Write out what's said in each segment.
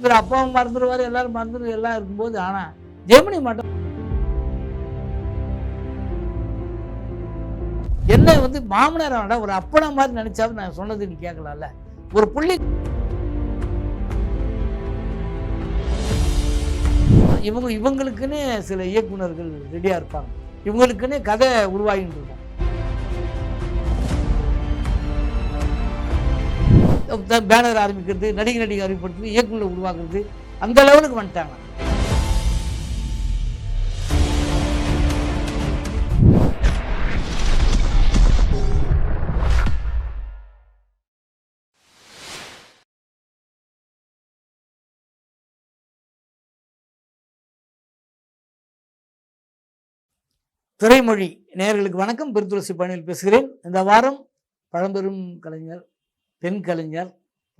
இவர் அப்பாவும் மறந்துடுவார் எல்லாரும் மறந்துடு எல்லாம் இருக்கும்போது ஆனால் ஜெமினி மட்டும் என்ன வந்து மாமனார் வேண்டாம் ஒரு அப்பனை மாதிரி நினைச்சாவது நான் சொன்னது நீ கேட்கலாம்ல. ஒரு புள்ளி இவங்க இவங்களுக்குன்னு சில இயக்குனர்கள் ரெடியாக இருப்பாங்க. இவங்களுக்குன்னு கதை உருவாகிட்டு இருக்கும் பேனர் ஆரம்பிக்கிறது நடிகை நடிகை அறிமுகப்படுத்துறது இயக்குநர் உருவாக்குறது அந்த லெவலுக்கு வந்துட்டாங்க. திரைமொழி நேர்களுக்கு வணக்கம். பெருந்துளசி பணியில் பேசுகிறேன். இந்த வாரம் பழம்பெரும் கலைஞர் பெண் கலைஞர்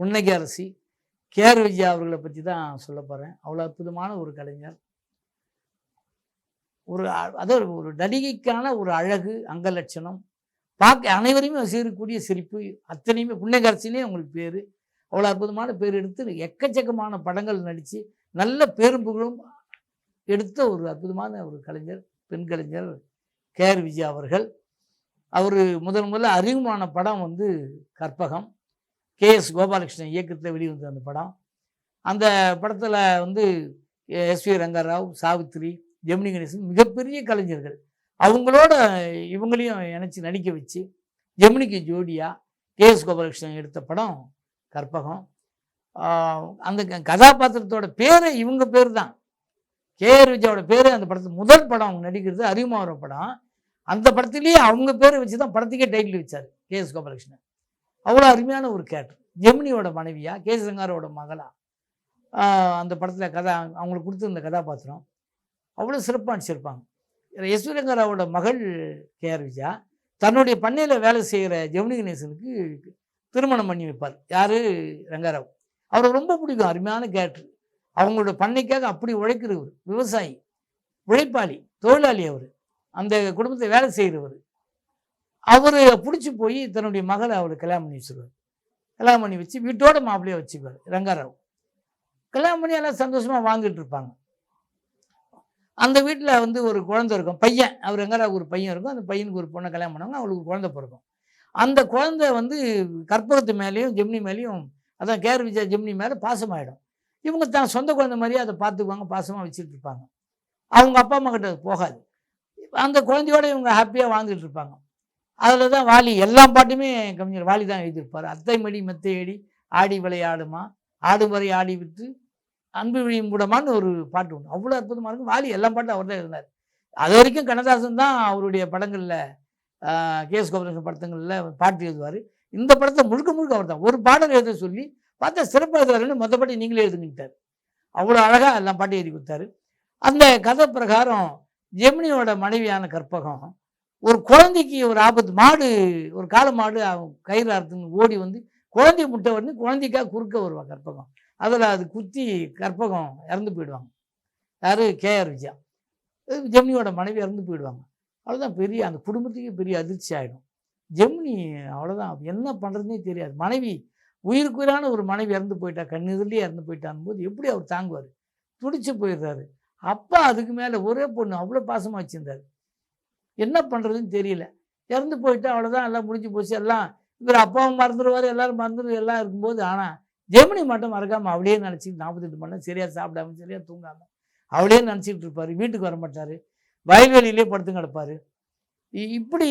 புன்னகை அரசி கேர் விஜயா அவர்களை பற்றி தான் சொல்ல போகிறேன் அவ்வளோ அற்புதமான ஒரு கலைஞர். ஒரு அதாவது ஒரு நடிகைக்கான ஒரு அழகு அங்கலட்சணம். பார்க்க அனைவரையுமே சீரக்கூடிய சிரிப்பு அத்தனையுமே புன்னகை உங்களுக்கு அவங்களுக்கு பேர். அவ்வளோ அற்புதமான பேர் எடுத்து எக்கச்சக்கமான படங்கள் நடித்து நல்ல பேரும்புகளும் எடுத்த ஒரு அற்புதமான ஒரு கலைஞர் பெண் கலைஞர் கேஆர் விஜயா அவர்கள். அவர் முதன் முதல்ல அறிமுகமான படம் வந்து கற்பகம். கே எஸ் கோபாலகிருஷ்ணன் இயக்கத்தில் வெளிவந்த அந்த படம். அந்த படத்தில் வந்து எஸ் வி ரங்கராவ் சாவித்ரி ஜெமினி கணேசன் மிகப்பெரிய கலைஞர்கள். அவங்களோட இவங்களையும் இணைச்சி நடிக்க வச்சு ஜெமினிக்கு ஜோடியாக கே எஸ் கோபாலகிருஷ்ணன் எடுத்த படம் கற்பகம். அந்த க- கதாபாத்திரத்தோட பேரே இவங்க பேர் தான் கேஆர் விஜயாவோட பேர் அந்த படத்து முதல் படம் அவங்க நடிக்கிறது அறிமுகம் படம். அந்த படத்துலேயே அவங்க பேரை வச்சு தான் படத்துக்கே டைட்டில் வச்சார் கே எஸ் கோபாலகிருஷ்ணன். அவ்வளோ அருமையான ஒரு கேரக்டர் ஜெமினியோட மனைவியா கே சங்காரோட மகளா அந்த படத்தில் கதா அவங்களுக்கு கொடுத்துருந்த கதாபாத்திரம். அவ்வளோ சிறப்பாக நடிச்சிருப்பாங்க. யஸ்வரங்கராவோட மகள் மகள் கேஆர் விஜயா தன்னுடைய பண்ணையில் வேலை செய்கிற ஜெமினி கணேசனுக்கு திருமணம் பண்ணி வைப்பார். யார்? ரங்காராவ். அவரை ரொம்ப பிடிக்கும் அருமையான கேரக்டர் அவங்களோட பண்ணைக்காக அப்படி உழைக்கிறவர் விவசாயி உழைப்பாளி தொழிலாளி அவர். அந்த குடும்பத்தை வேலை செய்கிறவர் அவர் பிடிச்சி போய் தன்னுடைய மகளை அவரை கல்யாணம் பண்ணி வச்சுருவார். கல்யாணம் பண்ணி வச்சு வீட்டோட மாப்பிள்ளையை வச்சுக்குவார் ரங்காராவ். கல்யாணம் பண்ணி எல்லாம் சந்தோஷமாக வாங்கிட்டு இருப்பாங்க. அந்த வீட்டில் வந்து ஒரு குழந்தை இருக்கும் பையன். அவர் ரங்கராவுக்கு ஒரு பையன் இருக்கும். அந்த பையனுக்கு ஒரு பொண்ணை கல்யாணம் பண்ணுவாங்க அவளுக்கு குழந்தை பிறக்கும். அந்த குழந்தை வந்து கற்பகத்து மேலேயும் ஜெமினி மேலேயும் அதான் கேர் விஜயா ஜெமினி மேலே பாசமாயிடும். இவங்க தான் சொந்த குழந்தை மாதிரியே அதை பார்த்துக்குவாங்க பாசமாக வச்சுட்டு இருப்பாங்க. அவங்க அப்பா அம்மா கிட்ட அது போகாது. அந்த குழந்தையோட இவங்க ஹாப்பியாக வாழ்ந்துட்டு இருப்பாங்க. அதில் தான் வாலி எல்லா பாட்டுமே கவிஞர் வாலி தான் எழுதியிருப்பார். அத்தை மடி மெத்தையடி ஆடி விளையாடுமா ஆடும் வரை ஆடி விட்டு அன்பு விழியும் கூடமான்னு ஒரு பாட்டு உண்டு. அவ்வளோ அற்புதமாக இருக்கும். வாலி எல்லா பாட்டும் அவர் தான் இருந்தார் அது வரைக்கும் கண்ணதாசன் தான் அவருடைய படங்களில் கேஎஸ் கோபாலகிருஷ்ணன் படத்துங்களில் பாட்டு எழுதுவார். இந்த படத்தை முழுக்க முழுக்க அவர் தான். ஒரு பாடல் எழுத சொல்லி பார்த்தா சிறப்பாக எழுதுவாருன்னு மொத்தப்படி நீங்களே எழுதுங்கிட்டார் அவ்வளோ அழகாக எல்லாம் பாட்டு எழுதி கொடுத்தாரு. அந்த கதை பிரகாரம் ஜெமினியோட மனைவியான கற்பகம் ஒரு குழந்தைக்கு ஒரு ஆபத்து மாடு ஒரு கால மாடு அவன் கயிறு அறுத்துன்னு ஓடி வந்து குழந்தை முட்டை வந்து குழந்தைக்காக குறுக்க வருவான் கற்பகம். அதில் அது குத்தி கற்பகம் இறந்து போயிடுவாங்க. யார்? கேஆர் விஜயா. ஜெமினியோட மனைவி இறந்து போயிடுவாங்க. அவ்வளோதான் பெரிய அந்த குடும்பத்துக்கே பெரிய அதிர்ச்சி ஆகிடும் ஜெமினி அவ்வளோதான் என்ன பண்ணுறதுனே தெரியாது. மனைவி உயிருக்குயிரான ஒரு மனைவி இறந்து போயிட்டா கண்ணெதிரிலே இறந்து போயிட்டான் போது எப்படி அவர் தாங்குவார்? துடிச்சு போயிடுறாரு. அப்பா அதுக்கு மேலே ஒரே பொண்ணு அவ்வளோ பாசமாக வச்சுருந்தாரு. என்ன பண்ணுறதுன்னு தெரியல. இறந்து போயிட்டா அவ்வளோதான் எல்லாம் முடிஞ்சு போச்சு எல்லாம். இவர் அப்பாவும் மறந்துடுவார் எல்லாரும் மறந்துடும் எல்லாம் இருக்கும்போது ஆனால் ஜெமினி மட்டும் மறக்காமல் அவளையே நினச்சிட்டு நாற்பத்தெட்டு மணி சரியாக சாப்பிடாம சரியாக தூங்காமல் அவளையே நினச்சிக்கிட்டு இருப்பார். வீட்டுக்கு வர மாட்டார். வயல்வெளியிலே படுத்து கிடப்பார். இப்படி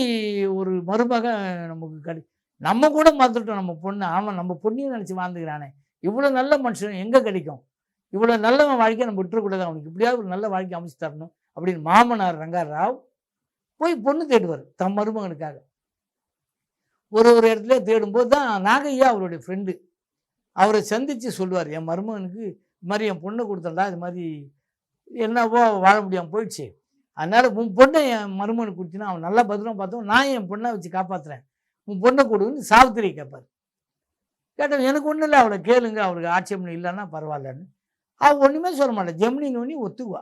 ஒரு மருமக நமக்கு கிடை நம்ம கூட மறந்துட்டோம் நம்ம பொண்ணு. ஆமாம் நம்ம பொண்ணையும் நினச்சி வாழ்ந்துக்கிறானே. இவ்வளோ நல்ல மனுஷன் எங்கே கிடைக்கும்? இவ்வளோ நல்லவன் வாழ்க்கையை நம்ம விட்டுறக்கூடாது. அவனுக்கு இப்படியாவது ஒரு நல்ல வாழ்க்கை அமைச்சு தரணும் அப்படின்னு மாமனார் ரங்காராவ் போய் பொண்ணு தேடுவார் தம் மருமகனுக்காக. ஒரு ஒரு இடத்துல தேடும்போது தான் நாகையா அவருடைய ஃப்ரெண்டு அவரை சந்தித்து சொல்லுவார் என் மருமகனுக்கு இது மாதிரி என் பொண்ணை கொடுத்தேன்டா இது மாதிரி என்னவோ வாழ முடியாமல் போயிடுச்சு. அதனால் உன் பொண்ணை என் மருமகனுக்கு கொடுத்தினா அவன் நல்லா பத்திரம் பார்த்தோம் நான் என் பொண்ணை வச்சு காப்பாற்றுறேன் உன் பொண்ணை கொடுன்னு சாவித்திரி கேட்பார் கேட்டேன் எனக்கு ஒன்றும் இல்லை அவளை கேளுங்க அவருக்கு ஆட்சேபனை இல்லைன்னா பரவாயில்லன்னு. அவள் ஒன்றுமே சொல்ல மாட்டேன் ஜெமினின்னு ஒன்று ஒத்துக்குவா.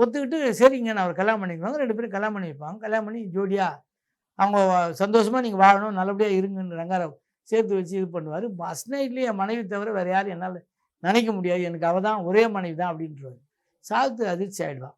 ஒத்துக்கிட்டு சரிங்க நான் அவர் கல்யாணம் பண்ணிக்குவாங்க ரெண்டு பேரும் கல்யாணம் பண்ணி வைப்பாங்க. கல்யாணம் பண்ணி ஜோடியாக அவங்க சந்தோஷமாக நீங்கள் வாழணும் நல்லபடியாக இருங்கன்னு ரங்காராவ் சேர்த்து வச்சு இது பண்ணுவார். பஸ் நைட்லேயே என் மனைவி தவிர வேறு யாரும் என்னால் நினைக்க முடியாது. எனக்கு அவள் தான் ஒரே மனைவி தான் அப்படின்றாரு சாத்து அதிர்ச்சி ஆகிடுவான்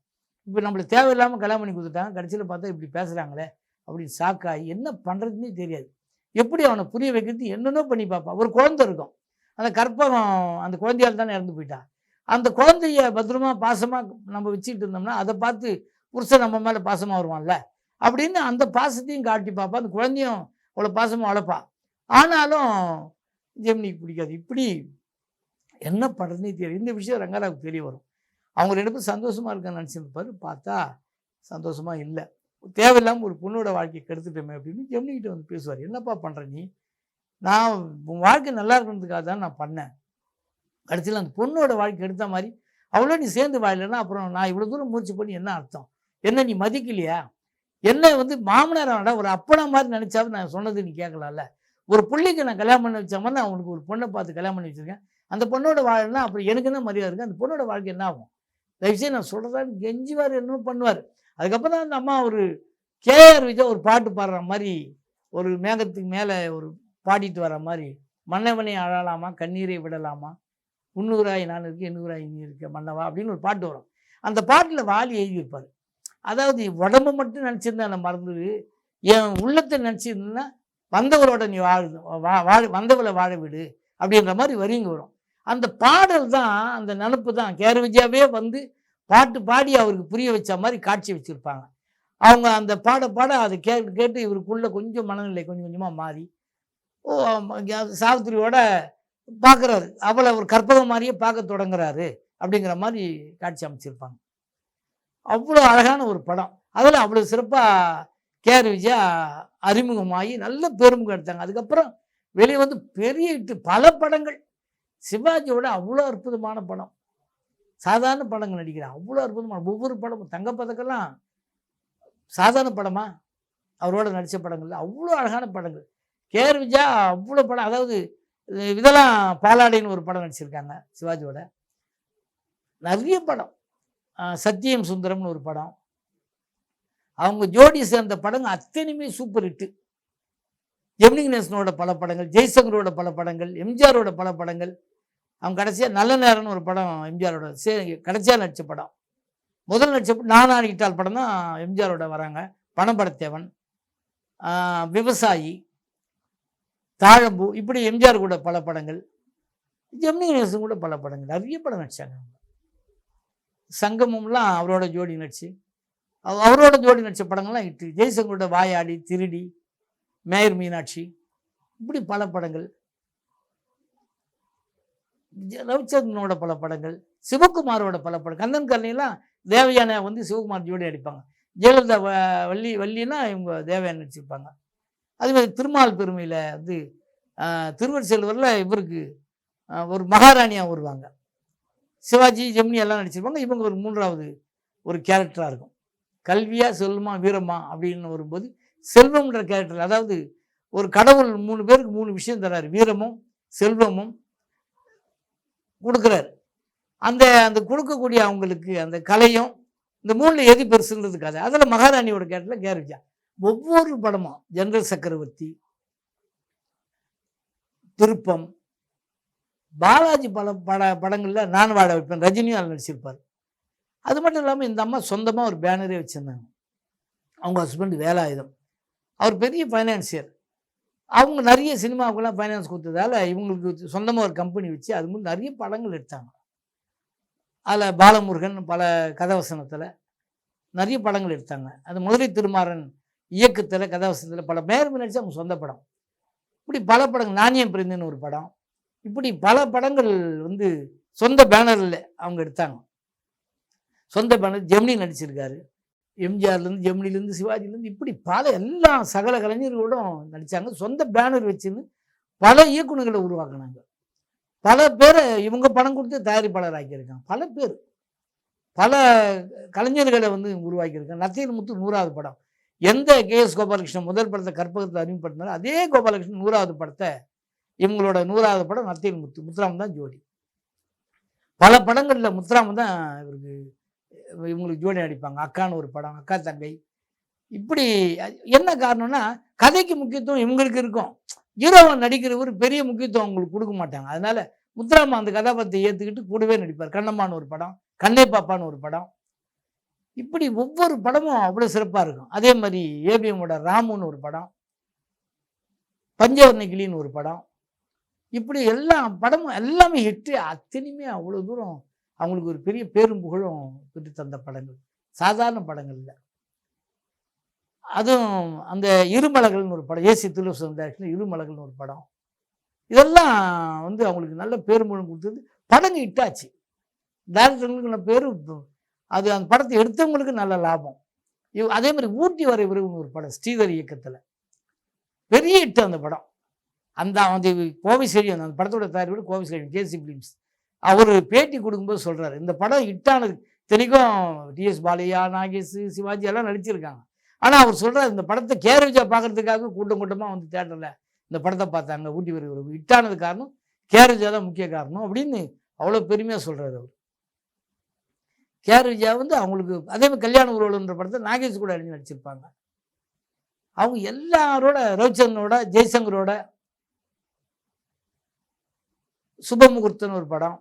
இப்போ நம்மளுக்கு தேவையில்லாமல் கல்யாணம் பண்ணி கொடுத்துட்டாங்க. கடைசியில் பார்த்தா இப்படி பேசுகிறாங்களே அப்படின்னு ஷாக்காகி என்ன பண்ணுறதுன்னே தெரியாது. எப்படி அவனை புரிய வைக்கிறது? என்னென்னோ பண்ணி பார்ப்பான் ஒரு குழந்தை இருக்கும். அந்த கற்பகம் அந்த குழந்தையால் தானே இறந்து போயிட்டான் அந்த குழந்தைய பத்திரமா பாசமாக நம்ம வச்சுக்கிட்டு இருந்தோம்னா அதை பார்த்து புருஷன் நம்ம மேலே பாசமாக வருவான்ல? அப்படின்னு அந்த பாசத்தையும் காட்டி பார்ப்பா. அந்த குழந்தையும் அவ்வளோ பாசமாக வளர்ப்பா. ஆனாலும் ஜெமினிக்கு பிடிக்காது. இப்படி என்ன பண்ணுறதுனே தெரியும் இந்த விஷயம் ரங்கராவுக்கு தெரிய வரும். அவங்க ரெண்டு பேரும் சந்தோஷமாக இருக்கான்னு நினச்சிருப்பாரு. பார்த்தா சந்தோஷமாக இல்லை. தேவையில்லாமல் ஒரு பொண்ணோட வாழ்க்கையை கெடுத்துட்டோமே அப்படின்னு ஜெமினிக்கிட்ட வந்து பேசுவார். என்னப்பா பண்ணுற நீ? நான் உன் வாழ்க்கை நல்லா இருக்கணுன்றதுக்காக தான் நான் பண்ணேன். கடைசியில் அந்த பொண்ணோட வாழ்க்கை எடுத்த மாதிரி அவ்வளோ நீ சேர்ந்து வாழலைன்னா அப்புறம் நான் இவ்வளோ தூரம் மூச்சு பண்ணி என்ன அர்த்தம்? என்ன நீ மதிக்கலையா? என்ன வந்து மாமனார் வேண்டாம் ஒரு அப்பனா மாதிரி நினச்சாவது நான் சொன்னது நீ கேட்கலாம்ல? ஒரு பிள்ளைக்கு நான் கல்யாணம் பண்ணி வச்ச மாதிரி நான் அவனுக்கு ஒரு பொண்ணை பார்த்து கல்யாணம் பண்ணி வச்சிருக்கேன். அந்த பொண்ணோட வாழனா அப்புறம் எனக்கு என்ன மரியாதை இருக்குது அந்த பொண்ணோட வாழ்க்கை என்ன ஆகும்? தயவுசெய்து நான் சொல்கிறதா கெஞ்சுவார் என்னமோ பண்ணுவார். அதுக்கப்புறம் தான் அந்த அம்மா ஒரு கேஆர் விஜய் ஒரு பாட்டு பாடுற மாதிரி ஒரு மேகத்துக்கு மேலே ஒரு பாடிட்டு வர மாதிரி மன்னவனை அழலாமா கண்ணீரை விடலாமா? உன்னூராய் நான் இருக்கேன் எண்ணூராய் நீ இருக்க மன்னவா அப்படின்னு ஒரு பாட்டு வரும். அந்த பாட்டில் வாலி எழுதியிருப்பார். அதாவது உடம்பு மட்டும் நினச்சிருந்தா நான் மறந்துடு என் உள்ளத்தை நினச்சிருந்தா வந்தவரோட நீ வாழ வா வாழ வந்தவளை வாழ விடு அப்படின்ற மாதிரி வரிங்க வரும். அந்த பாடல் தான் அந்த நினப்பு தான். கேர விஜயாவே வந்து பாட்டு பாடி அவருக்கு புரிய வச்ச மாதிரி காட்சி வச்சுருப்பாங்க. அவங்க அந்த பாட பாட அதை கேட்டு கேட்டு இவருக்குள்ளே கொஞ்சம் மனநிலை கொஞ்சம் கொஞ்சமாக மாறி ஓ அது சாவித்திரியோட பார்க்குறாரு அவளை ஒரு கற்பகம் மாதிரியே பார்க்க தொடங்குறாரு அப்படிங்கிற மாதிரி காட்சி அமைச்சிருப்பாங்க. அவ்வளோ அழகான ஒரு படம். அதில் அவ்வளோ சிறப்பாக கேஆர் விஜயா அறிமுகமாகி நல்ல பெருமுகம் எடுத்தாங்க. அதுக்கப்புறம் வெளியே வந்து பெரிய hit பல படங்கள். சிவாஜியோட அவ்வளோ அற்புதமான படம். சாதாரண படங்கள் நடிக்கிறான் அவ்வளோ அற்புதமான ஒவ்வொரு படமும் தங்கப்பதக்கெல்லாம் சாதாரண படமா? அவரோட நடித்த படங்கள்ல அவ்வளோ அழகான படங்கள். கேஆர் விஜயா அவ்வளோ படம் அதாவது இதெல்லாம் பாலாடைன்னு ஒரு படம் நடிச்சிருக்காங்க சிவாஜியோட. நிறைய படம். சத்தியம் சுந்தரம்னு ஒரு படம். அவங்க ஜோடி சேர்ந்த படங்கள் அத்தனையுமே சூப்பர் ஹிட்டு ஜெமினி கணேசனோட பல படங்கள் ஜெய்சங்கரோட பல படங்கள் எம்ஜிஆரோட பல படங்கள். அவங்க கடைசியாக நல்ல நேரம்னு ஒரு படம் எம்ஜிஆரோட சே கடைசியாக நடித்த படம். முதல் நடித்த நான் ஆடிக்கிட்டால் படம் தான் எம்ஜிஆரோட வராங்க. பணம்படத்தேவன் படத்தேவன். விவசாயி. தாழம்பூ இப்படி எம்ஜிஆர் கூட பல படங்கள் ஜெமினி கணேசன் கூட பல படங்கள் நிறைய படம் நடித்தாங்க அவங்க. சங்கமம்லாம் அவரோட ஜோடி நடிச்சு அவரோட ஜோடி நடித்த படங்கள்லாம் இட்டு ஜெய்சங்கரோட வாயாடி திருடி மேயர் மீனாட்சி இப்படி பல படங்கள். ரவிச்சந்திரனோட பல படங்கள் சிவகுமாரோட பல படம் கந்தன் கரணிலாம் தேவயானை வந்து சிவகுமார் ஜோடி அடிப்பாங்க ஜெயலலிதா வள்ளி வள்ளினா இவங்க தேவயானை நடிச்சிருப்பாங்க. அதே மாதிரி திருமால் பெருமையில் வந்து திருவன் செல்வரில் இவருக்கு ஒரு மகாராணியாக வருவாங்க. சிவாஜி ஜெமினி எல்லாம் நடிச்சிருப்பாங்க. இவங்க ஒரு மூன்றாவது ஒரு கேரக்டராக இருக்கும். கல்வியா செல்வமா வீரமா அப்படின்னு வரும்போது செல்வம்ன்ற கேரக்டர் அதாவது ஒரு கடவுள் மூணு பேருக்கு மூணு விஷயம் தராரு. வீரமும் செல்வமும் கொடுக்குறாரு. அந்த அந்த கொடுக்கக்கூடிய அவங்களுக்கு அந்த கலையும் இந்த மூணில் எது பெருசுன்றது கதை. அதில் மகாராணியோட கேரக்டரில் கேரக்டா ஒவ்வொரு படமும் ஜெனரல் சக்கரவர்த்தி திருப்பம் பாலாஜி படம் பட படங்களில் நான் வாழ வைப்பேன். ரஜினியும் அதில் நடிச்சிருப்பார். அது மட்டும் இல்லாமல் இந்த அம்மா சொந்தமாக ஒரு பேனரே வச்சுருந்தாங்க. அவங்க ஹஸ்பண்ட் வேலாயுதம். அவர் பெரிய ஃபைனான்சியர் அவங்க நிறைய சினிமாவுக்கெல்லாம் ஃபைனான்ஸ் கொடுத்ததால இவங்களுக்கு சொந்தமாக ஒரு கம்பெனி வச்சு அது மூலம் நிறைய படங்கள் எடுத்தாங்க. அதில் பாலமுருகன் பல கதவசனத்தில் நிறைய படங்கள் எடுத்தாங்க. அது மதுரை திருமாறன் இயக்கத்தில் கதாவசத்தில் பல மேலும் நடிச்சு அவங்க சொந்த படம். இப்படி பல படங்கள் நாணயம் பிரிந்துன்னு ஒரு படம். இப்படி பல படங்கள் வந்து சொந்த பேனரில் அவங்க எடுத்தாங்க. சொந்த பேனர் ஜெமினி நடிச்சிருக்காரு. எம்ஜிஆர்லேருந்து ஜெமினிலேருந்து சிவாஜிலேருந்து இப்படி பல எல்லா சகல கலைஞர்களோடும் நடித்தாங்க சொந்த பேனர் வச்சுன்னு பல இயக்குனர்களை உருவாக்குனாங்க. பல பேரை இவங்க பணம் கொடுத்து தயாரிப்பாளர் ஆக்கியிருக்காங்க பல பேர். பல கலைஞர்களை வந்து உருவாக்கியிருக்காங்க. நத்தியில் முத்து நூறாவது படம். எந்த கேஎஸ் கோபாலகிருஷ்ணன் முதல் படத்தை கற்பகத்தில் அறிமுகப்படுத்தினாலும் அதே கோபாலகிருஷ்ணன் நூறாவது படத்தை இவங்களோட நூறாவது படம் நத்தியில் முத்து முத்துராமன் தான் ஜோடி. பல படங்களில் முத்துராமன் தான் இவருக்கு இவங்களுக்கு ஜோடி அடிப்பாங்க அக்கான்னு ஒரு படம் அக்கா தங்கை. இப்படி என்ன காரணம்னா கதைக்கு முக்கியத்துவம் இவங்களுக்கு இருக்கும். ஹீரோவை நடிக்கிறவர் பெரிய முக்கியத்துவம் அவங்களுக்கு கொடுக்க மாட்டாங்க. அதனால முத்துராமன் அந்த கதாபாத்திரத்தை ஏற்றுக்கிட்டு கூடவே நடிப்பார். கண்ணம்மான்னு ஒரு படம் கண்ணே பாப்பான்னு ஒரு படம் இப்படி ஒவ்வொரு படமும் அவ்வளோ சிறப்பாக இருக்கும். அதே மாதிரி ஏபிஎம்மோட ராமுன்னு ஒரு படம் பஞ்சவர்ணகிளின்னு ஒரு படம். இப்படி எல்லா படமும் எல்லாமே ஹிட்டு அத்தனையுமே அவ்வளோ தூரம் அவங்களுக்கு ஒரு பெரிய பேரும் புகழும் பெற்று தந்த படங்கள். சாதாரண படங்கள் இல்லை. அதுவும் அந்த இருமலகள்னு ஒரு படம் ஏசி துலுசன் டேரக்ஷன் இருமலகள்னு ஒரு படம். இதெல்லாம் வந்து அவங்களுக்கு நல்ல பேரும்புகழும் கொடுத்தது. படங்க ஹிட்டாச்சு டேரக்டர்களுக்கு பேர் அது அந்த படத்தை எடுத்தவங்களுக்கு நல்ல லாபம். இவ் அதே மாதிரி ஊட்டி வரை விரும்புன்னு ஒரு படம் ஸ்ரீதர் இயக்கத்தில். பெரிய ஹிட் அந்த படம். அந்த அந்த கோவிசெழியன் அந்த படத்தோட தயாரிப்பு கோவிசெழியன் கேசி பிலிம்ஸ். அவர் பேட்டி கொடுக்கும்போது சொல்கிறாரு இந்த படம் ஹிட்டானது இத்தனைக்கும் டிஎஸ் பாலையா நாகேஷ் சிவாஜி எல்லாம் நடிச்சிருக்காங்க. ஆனால் அவர் சொல்கிறார் இந்த படத்தை கேரவிஜா பார்க்குறதுக்காக கூட்டம் கூட்டமாக வந்து தேட்டரில் இந்த படத்தை பார்த்தாங்க ஊட்டி வரை ஒரு ஹிட்டானது காரணம் கேரவிஜா தான் முக்கிய காரணம் அப்படின்னு அவ்வளோ பெருமையாக சொல்கிறார் அவர். கேஆர் விஜயா வந்து அவங்களுக்கு அதே மாதிரி கல்யாண உறவுன்ற படத்தை நாகேஷ் கூட எழுதி நடிச்சிருப்பாங்க. அவங்க எல்லாரோட ரவிச்சந்திரனோட ஜெய்சங்கரோட சுபமுகூர்த்தன் ஒரு படம்.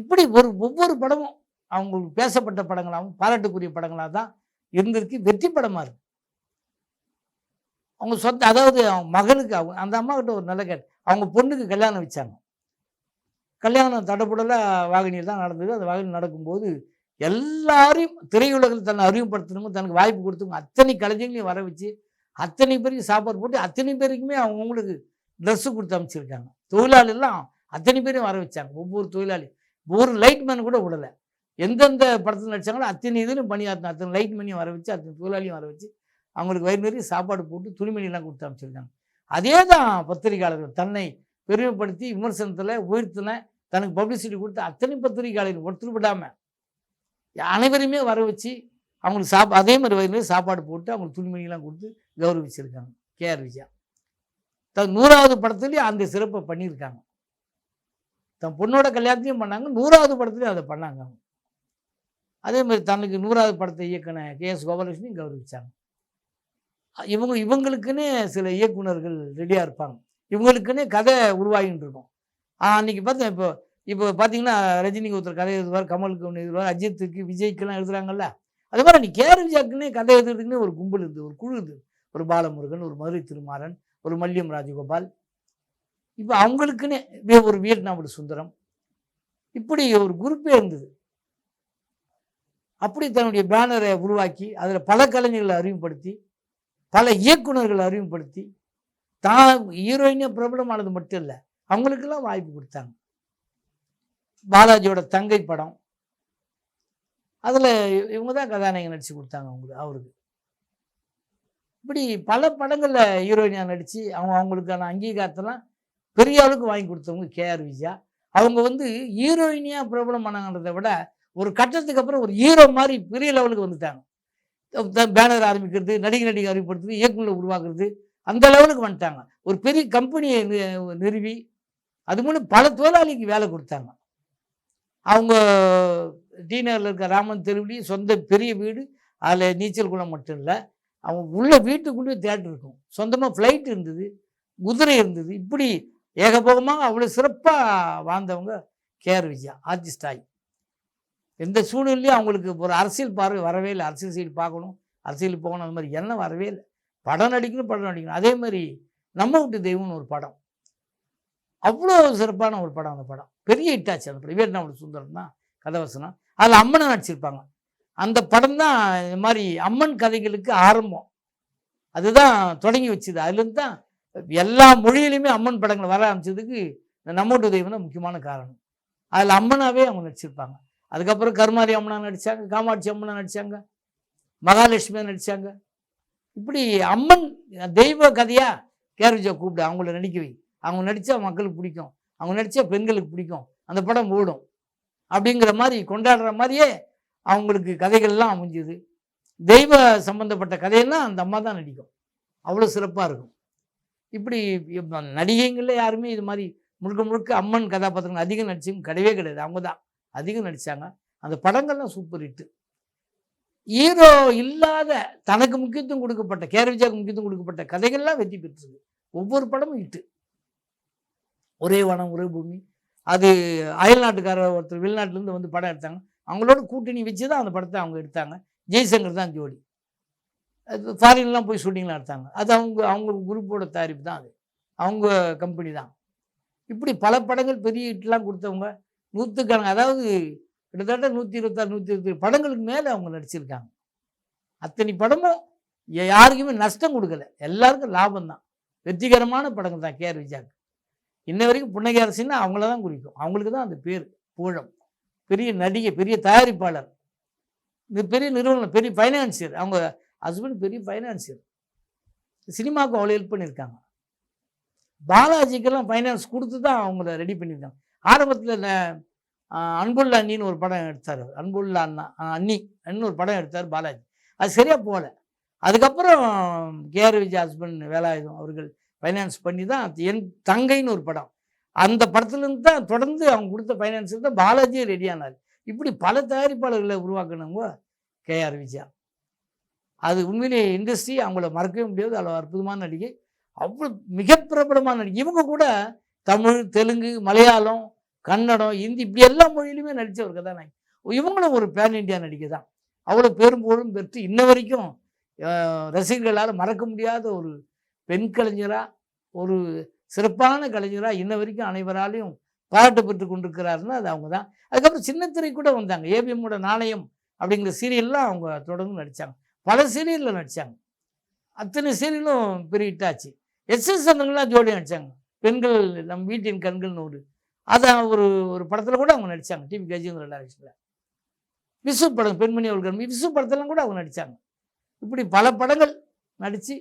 இப்படி ஒரு ஒவ்வொரு படமும் அவங்களுக்கு பேசப்பட்ட படங்களாகவும் பாராட்டுக்குரிய படங்களாக தான் இருந்திருக்கு. வெற்றி படமாக இருக்கு. அவங்க சொந்த அதாவது அவங்க மகனுக்கு அவங்க அந்த அம்மாக்கிட்ட ஒரு நல்ல கேட்டு அவங்க பொண்ணுக்கு கல்யாணம் வச்சாங்க. கல்யாணம் தடப்புடல வாகினியில் தான் நடந்தது. அந்த வாகினி நடக்கும்போது எல்லாரையும் திரையுலகில் தன்னை அறிமுகப்படுத்தணுமோ தனக்கு வாய்ப்பு கொடுத்தவங்க அத்தனை கலைஞர்களையும் வர வச்சு அத்தனை பேருக்கு சாப்பாடு போட்டு அத்தனை பேருக்குமே அவங்கவுங்களுக்கு ட்ரெஸ்ஸு கொடுத்து அமைச்சிருக்காங்க. தொழிலாளிலாம் அத்தனை பேரும் வர வச்சாங்க. ஒவ்வொரு தொழிலாளி ஒரு லைட்மேன் கூட விடலை. எந்தெந்த படத்தில் நடிச்சாங்களோ அத்தனை இதுலையும் பணியாற்றின அத்தனை லைட்மேனையும் வர வச்சு அத்தனை தொழிலாளியும் வர வச்சு அவங்களுக்கு வயிறு நிறைய சாப்பாடு போட்டு துணிமணிலாம் கொடுத்து அமைச்சிருக்காங்க. அதே தான் பத்திரிகையாளர்கள் தன்னை பெருமைப்படுத்தி விமர்சனத்தில் உயர்த்தின தனக்கு பப்ளிசிட்டி கொடுத்த அத்தனை பத்திரிகையாளர்கள் ஒருத்தர் விடாமல் அனைவரையுமே வர வச்சு அவங்களுக்கு சாப் அதே மாதிரி வயிறு சாப்பாடு போட்டு அவங்களுக்கு துணிமணிலாம் கொடுத்து கௌரவிச்சிருக்காங்க. கேஆர் விஜயா. தன் நூறாவது படத்துலேயும் அந்த சிறப்பை பண்ணியிருக்காங்க. தன் பொண்ணோட கல்யாணத்தையும் பண்ணாங்க நூறாவது படத்துலையும் அதை பண்ணாங்க அவங்க. அதே மாதிரி தனக்கு நூறாவது படத்தை இயக்குன கே எஸ் கோபாலகிருஷ்ணன் கௌரவிச்சாங்க. இவங்க இவங்களுக்குன்னே சில இயக்குனர்கள் ரெடியாக இருப்பாங்க. இவங்களுக்குன்னே கதை உருவாகின்னு இருக்கும் அன்னைக்கு பார்த்தேன் இப்போ இப்போ பார்த்தீங்கன்னா ரஜினிக்கு ஒருத்தர் கதை எழுதுவார் கமலுக்கு ஒன்று எழுதுவார் அஜித்துக்கு விஜய்க்கெல்லாம் எழுதுறாங்கல்ல. அதே மாதிரி அன்னைக்கு கேர் விஜயாக்குன்னே கதை எழுதுறதுக்குன்னு ஒரு கும்பல் இருக்குது ஒரு குழு இருக்குது ஒரு பாலமுருகன் ஒரு மதுரை திருமாறன் ஒரு மல்லியம் ராஜகோபால். இப்போ அவங்களுக்குன்னே ஒரு வியட்நாமோட சுந்தரம். இப்படி ஒரு குரூப்பே இருந்தது. அப்படி தன்னுடைய பேனரை உருவாக்கி அதில் பல கலைஞர்களை அறிமுகப்படுத்தி பல இயக்குனர்களை அறிமுகப்படுத்தி தான் ஹீரோயினே பிரபலமானது மட்டும் இல்லை அவங்களுக்கெல்லாம் வாய்ப்பு கொடுத்தாங்க. பாலாஜியோட தங்கை படம். அதில் இவங்க தான் கதாநாயகன் நடித்து கொடுத்தாங்க அவங்களுக்கு அவருக்கு. இப்படி பல படங்களில் ஹீரோயினாக நடித்து அவங்க அவங்களுக்கான அங்கீகாரத்தெல்லாம் பெரிய அளவுக்கு வாங்கி கொடுத்தவங்க கேஆர் விஜயா. அவங்க வந்து ஹீரோயினியாக பிரபலமானாங்கிறத விட ஒரு கட்டத்துக்கு அப்புறம் ஒரு ஹீரோ மாதிரி பெரிய லெவலுக்கு வந்துட்டாங்க. பேனர் ஆரம்பிக்கிறது நடிகை நடிகை அறிமுகப்படுத்துறது இயக்குநர் உருவாக்குறது அந்த லெவலுக்கு வந்துட்டாங்க. ஒரு பெரிய கம்பெனியை நிறுவி அது மூலம் பல தொழிலாளிக்கு வேலை கொடுத்தாங்க. அவங்க டிநகரில் இருக்க ராமன் தெருவிலையும் சொந்த பெரிய வீடு அதில் நீச்சல் குளம் மட்டும் இல்லை அவங்க உள்ள வீட்டுக்குள்ளேயே தேட்டர் இருக்கும். சொந்தமாக ஃப்ளைட் இருந்தது குதிரை இருந்தது. இப்படி ஏகபோகமாக அவ்வளோ சிறப்பாக வாழ்ந்தவங்க கேஆர் விஜயா ஆர்டிஸ்ட் ஆகி. எந்த சூழ்நிலையும் அவங்களுக்கு ஒரு அரசியல் பார்வை வரவே இல்லை. அரசியல் சைடு பார்க்கணும் அரசியல் போகணும் அந்த மாதிரி எண்ணம் வரவே இல்லை. படம் நடிக்கணும் படம் நடிக்கணும். அதே மாதிரி நம்ம வீட்டு தெய்வம்னு ஒரு படம். அவ்வளோ சிறப்பான ஒரு படம் அந்த படம். பெரிய ஹிட்டாச்சு அந்த படம். வியட்நாமோட சுந்தரம் தான் கதவசனம் அதில் அம்மனை நடிச்சிருப்பாங்க. அந்த படம் தான் இந்த மாதிரி அம்மன் கதைகளுக்கு ஆரம்பம். அதுதான் தொடங்கி வச்சுது. அதுலேருந்து தான் எல்லா மொழியிலையுமே அம்மன் படங்கள் வர ஆரம்பிச்சதுக்கு இந்த நம்மோட்டு தெய்வம் தான் முக்கியமான காரணம். அதில் அம்மனாவே அவங்க நடிச்சிருப்பாங்க. அதுக்கப்புறம் கருமாரி அம்மனா நடித்தாங்க காமாட்சி அம்மனா நடித்தாங்க மகாலட்சுமியா நடித்தாங்க இப்படி அம்மன் தெய்வ கதையா? கேரவிஜா கூப்பிடு அவங்கள நடிக்க வை. அவங்க நடித்தா மக்களுக்கு பிடிக்கும். அவங்க நடித்தா பெண்களுக்கு பிடிக்கும். அந்த படம் ஓடும். அப்படிங்கிற மாதிரி கொண்டாடுற மாதிரியே அவங்களுக்கு கதைகள்லாம் அமைஞ்சுது. தெய்வ சம்பந்தப்பட்ட கதையெல்லாம் அந்த அம்மா தான் நடிக்கும். அவ்வளோ சிறப்பாக இருக்கும். இப்படி நடிகைங்களில் யாருமே இது மாதிரி முழுக்க முழுக்க அம்மன் கதாபாத்திரங்கள் அதிகம் நடிச்சவங்க கிடையவே கிடையாது. அவங்க தான் அதிகம் நடித்தாங்க அந்த படங்கள்லாம் சூப்பர் ஹிட்டு ஹீரோ இல்லாத தனக்கு முக்கியத்துவம் கொடுக்கப்பட்ட கேரவிஜாவுக்கு முக்கியத்துவம் கொடுக்கப்பட்ட கதைகள்லாம் வெற்றி பெற்றிருக்கு. ஒவ்வொரு படமும் இட்டு ஒரே வனம் ஒரே பூமி. அது அயல் நாட்டுக்காரர் ஒருத்தர் வெளிநாட்டிலேருந்து வந்து படம் எடுத்தாங்க. அவங்களோட கூட்டணி வச்சு தான் அந்த படத்தை அவங்க எடுத்தாங்க. ஜெய்சங்கர் தான் ஜோடி. அது ஃபாரின்லாம் போய் ஷூட்டிங்லாம் எடுத்தாங்க அது அவங்க அவங்க குரூப்போட தயாரிப்பு தான் அது. அவங்க கம்பெனி தான். இப்படி பல படங்கள் பெரிய ஹிட்லாம் கொடுத்தவங்க நூற்றுக்கணக்கு அதாவது கிட்டத்தட்ட நூற்றி இருபத்தாறு நூற்றி இருபத்தி படங்களுக்கு மேலே அவங்க நடிச்சிருக்காங்க. அத்தனை படமும் யாருக்குமே நஷ்டம் கொடுக்கல. எல்லாருக்கும் லாபம் தான். வெற்றிகரமான படங்கள் தான் கேஆர் விஜயாக்கு இன்ன வரைக்கும் புன்னகை அரசின்னா அவங்கள தான் குறிக்கும். அவங்களுக்கு தான் அந்த பேர் பூழம் பெரிய நடிகை பெரிய தயாரிப்பாளர். இந்த பெரிய நிறுவனம் பெரிய ஃபைனான்சியர் அவங்க ஹஸ்பண்ட் பெரிய ஃபைனான்சியர் சினிமாவுக்கு அவ்வளோ ஹெல்ப் பண்ணியிருக்காங்க. பாலாஜிக்கெல்லாம் ஃபைனான்ஸ் கொடுத்து தான் அவங்கள ரெடி பண்ணியிருக்காங்க. ஆரம்பத்தில் அன்புள்ள அண்ணின்னு ஒரு படம் எடுத்தார். அன்புள்ள அண்ணா அண்ணி அண்ணு ஒரு படம் எடுத்தார் பாலாஜி. அது சரியாக போகல. அதுக்கப்புறம் கேஆர் விஜய் ஹஸ்பண்ட் வேலாயுதம் அவர்கள் ஃபைனான்ஸ் பண்ணி தான் என் தங்கைன்னு ஒரு படம். அந்த படத்துலேருந்து தான் தொடர்ந்து அவங்க கொடுத்த ஃபைனான்ஸுக்கு தான் பாலாஜியே ரெடி ஆனார். இப்படி பல தயாரிப்பாளர்களை உருவாக்குனவங்க கேஆர் விஜயா. அது உண்மையிலேயே இண்டஸ்ட்ரி அவங்கள மறக்கவே முடியாது. அவ்வளோ அற்புதமான நடிகை. அவ்வளோ மிக பிரபலமான நடிகை. இவங்க கூட தமிழ் தெலுங்கு மலையாளம் கன்னடம் ஹிந்தி இப்படி எல்லா மொழியிலுமே நடித்த ஒரு கதாநாயகி இவங்களும் ஒரு பேன் இந்தியா நடிகை தான் அவ்வளோ பெரும் பெற்று இன்ன வரைக்கும் ரசிகர்களால் மறக்க முடியாத ஒரு பெண் கலைஞராக ஒரு சிறப்பான கலைஞராக இன்ன வரைக்கும் அனைவராலையும் பாராட்டு பெற்று கொண்டிருக்கிறாருன்னா அது அவங்க தான் அதுக்கப்புறம் சின்னத்திரை கூட வந்தாங்க. ஏபிஎம்மோட நாணயம் அப்படிங்கிற சீரியல்லாம் அவங்க தொடர்ந்து நடித்தாங்க பல சீரியலில் நடித்தாங்க அத்தனை சீரியலும் பெரிய ஹிட்டாச்சு ஆச்சு. எஸ் எஸ் ஜோடியாக நடித்தாங்க பெண்கள் நம் வீட்டின் கண்கள்னு ஒரு அதை ஒரு ஒரு படத்தில் கூட அவங்க நடித்தாங்க டிவி கஜேந்திர டைரக்ஷனில் விசு படம் பெண்மணி அவர்கள் விசு படத்திலாம் கூட அவங்க நடித்தாங்க இப்படி பல படங்கள் நடித்து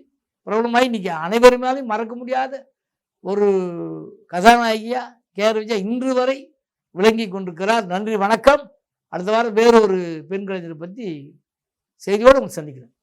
பிரபலமாகி இன்னைக்கு அனைவருமாலையும் மறக்க முடியாத ஒரு கதாநாயகியாக கேஆர் விஜயா இன்று வரை விளங்கி கொண்டிருக்கிறார். நன்றி வணக்கம். அடுத்த வாரம் வேறு ஒரு பெண் கலைஞரை பற்றி செய்தியோடு உங்களுக்கு சந்திக்கிறேன்.